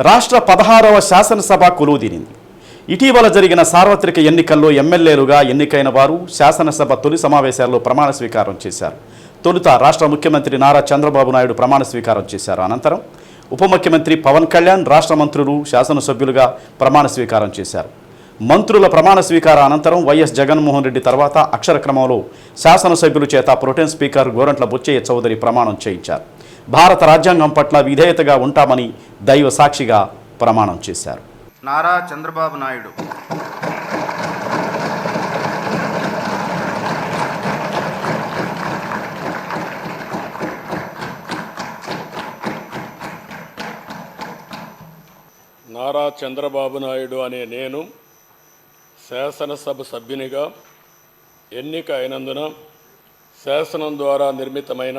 రాష్ట్ర పదహారవ శాసనసభ కొలువుదీరింది ఇటీవల జరిగిన సార్వత్రిక ఎన్నికల్లో ఎమ్మెల్యేలుగా ఎన్నికైన వారు శాసనసభ తొలి సమావేశాల్లో ప్రమాణ స్వీకారం చేశారు. తొలుత రాష్ట్ర ముఖ్యమంత్రి నారా చంద్రబాబు నాయుడు ప్రమాణ స్వీకారం చేశారు. అనంతరం ఉప ముఖ్యమంత్రి పవన్ కళ్యాణ్ రాష్ట్ర మంత్రులు శాసనసభ్యులుగా ప్రమాణ స్వీకారం చేశారు. మంత్రుల ప్రమాణ స్వీకార అనంతరం వైఎస్ జగన్మోహన్ రెడ్డి తర్వాత అక్షరక్రమంలో శాసనసభ్యుల చేత pro tem speaker Gorantla Butchaiah Chowdary ప్రమాణం చేయించారు. భారత రాజ్యాంగం పట్ల విధేయతగా ఉంటామని దైవ సాక్షిగా ప్రమాణం చేశారు. నారా చంద్రబాబు నాయుడు. నారా చంద్రబాబు నాయుడు అనే నేను శాసనసభ సభ్యునిగా ఎన్నిక అయినందున శాసనం ద్వారా నిర్మితమైన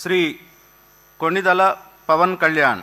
శ్రీ కొణిదల పవన్ కళ్యాణ్.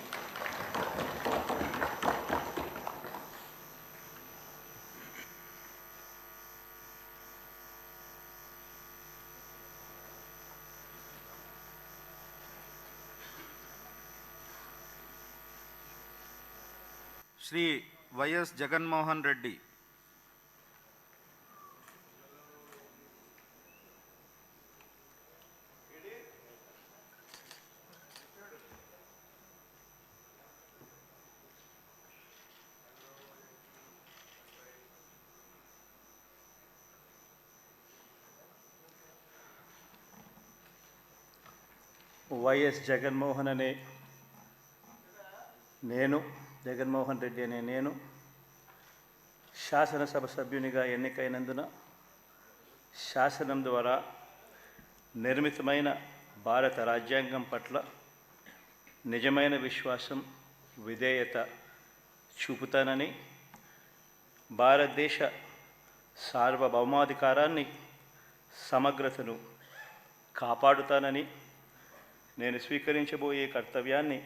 శ్రీ వైఎస్ జగన్మోహన్ రెడ్డి. వైఎస్ జగన్మోహన్ అనే నేను జగన్మోహన్ రెడ్డి అనే నేను శాసనసభ సభ్యునిగా ఎన్నికైనందున శాసనం ద్వారా నిర్మితమైన భారత రాజ్యాంగం పట్ల నిజమైన విశ్వాసం విధేయత చూపుతానని భారతదేశ సార్వభౌమాధికారాన్ని సమగ్రతను కాపాడుతానని నేను స్వీకరించబోయే కర్తవ్యాన్ని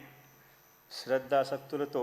శ్రద్ధాసక్తులతో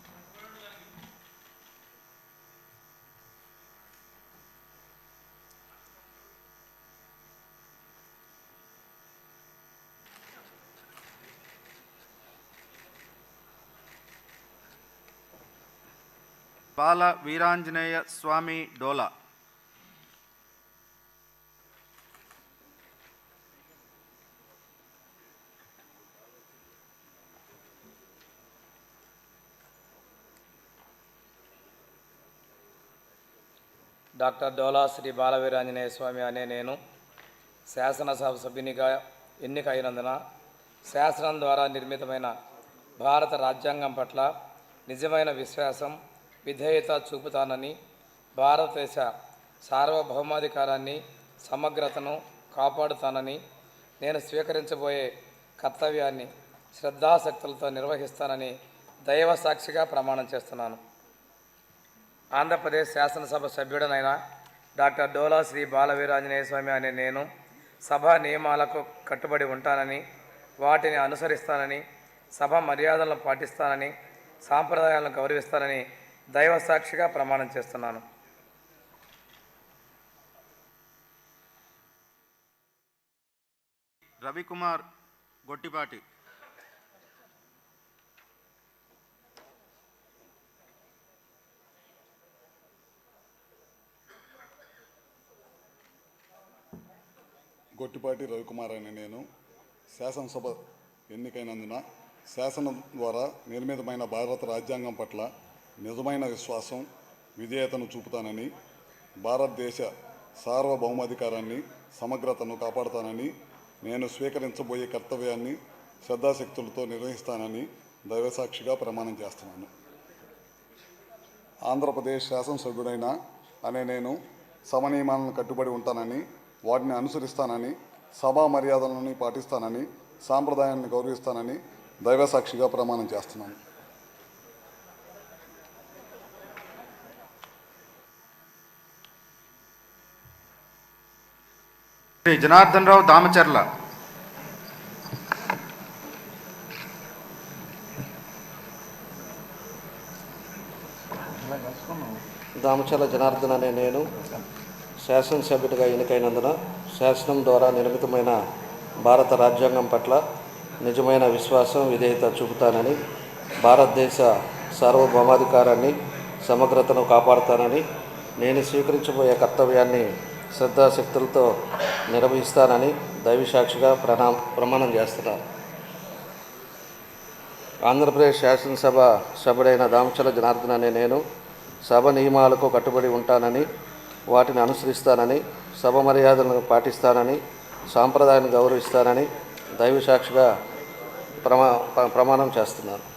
బాల వీరాంజనేయ స్వామి డోలా. డాక్టర్ డోలా శ్రీ బాలవీరాంజనేయ స్వామి అనే నేను శాసనసభ సభ్యునిగా ఎన్నిక అయినందున శాసనం ద్వారా నిర్మితమైన భారత రాజ్యాంగం పట్ల నిజమైన విశ్వాసం విధేయత చూపుతానని భారతదేశ సార్వభౌమాధికారాన్ని సమగ్రతను కాపాడుతానని నేను స్వీకరించబోయే కర్తవ్యాన్ని శ్రద్ధాశక్తులతో నిర్వహిస్తానని దైవ సాక్షిగా ప్రమాణం చేస్తున్నాను. ఆంధ్రప్రదేశ్ శాసనసభ సభ్యుడనైన డాక్టర్ డోలా శ్రీ బాలవీరాంజనేయ స్వామి అనే నేను సభ నియమాలకు కట్టుబడి ఉంటానని వాటిని అనుసరిస్తానని సభ మర్యాదలను పాటిస్తానని సాంప్రదాయాలను గౌరవిస్తానని దైవ సాక్షిగా ప్రమాణం చేస్తున్నాను. రవికుమార్ గొట్టిపాటి. గొట్టిపాటి రవికుమార్ అనే నేను శాసనసభ ఎన్నికైనందున శాసనం ద్వారా నిర్మితమైన భారత రాజ్యాంగం పట్ల నిజమైన విశ్వాసం విధేయతను చూపుతానని భారతదేశ సార్వభౌమాధికారాన్ని సమగ్రతను కాపాడుతానని నేను స్వీకరించబోయే కర్తవ్యాన్ని శ్రద్ధాశక్తులతో నిర్వహిస్తానని దైవసాక్షిగా ప్రమాణం చేస్తున్నాను. ఆంధ్రప్రదేశ్ శాసనసభ్యుడైన అనే నేను సమనియమాలను కట్టుబడి ఉంటానని వాటిని అనుసరిస్తానని సభా మర్యాదలను పాటిస్తానని సాంప్రదాయాన్ని గౌరవిస్తానని దైవసాక్షిగా ప్రమాణం చేస్తున్నాను. శ్రీ జనార్దన్ రావు దామచర్ల. దామచర్ల జనార్దన్ అనే నేను శాసనసభ్యుడిగా ఎన్నికైనందున శాసనం ద్వారా నిర్మితమైన భారత రాజ్యాంగం పట్ల నిజమైన విశ్వాసం విధేయత చూపుతానని భారతదేశ సార్వభౌమాధికారాన్ని సమగ్రతను కాపాడుతానని నేను స్వీకరించబోయే కర్తవ్యాన్ని శ్రద్ధాశక్తులతో నిర్వహిస్తానని దైవసాక్షిగా ప్రణా ప్రమాణం చేస్తున్నారు. ఆంధ్రప్రదేశ్ శాసనసభ సభ్యుడైన దామచల జనార్దన్ అనే నేను సభ నియమాలకు కట్టుబడి ఉంటానని వాటిని అనుసరిస్తానని సభ మర్యాదలను పాటిస్తానని సాంప్రదాయాన్ని గౌరవిస్తానని దైవసాక్షిగా ప్రమా ప్రమాణం చేస్తున్నాను.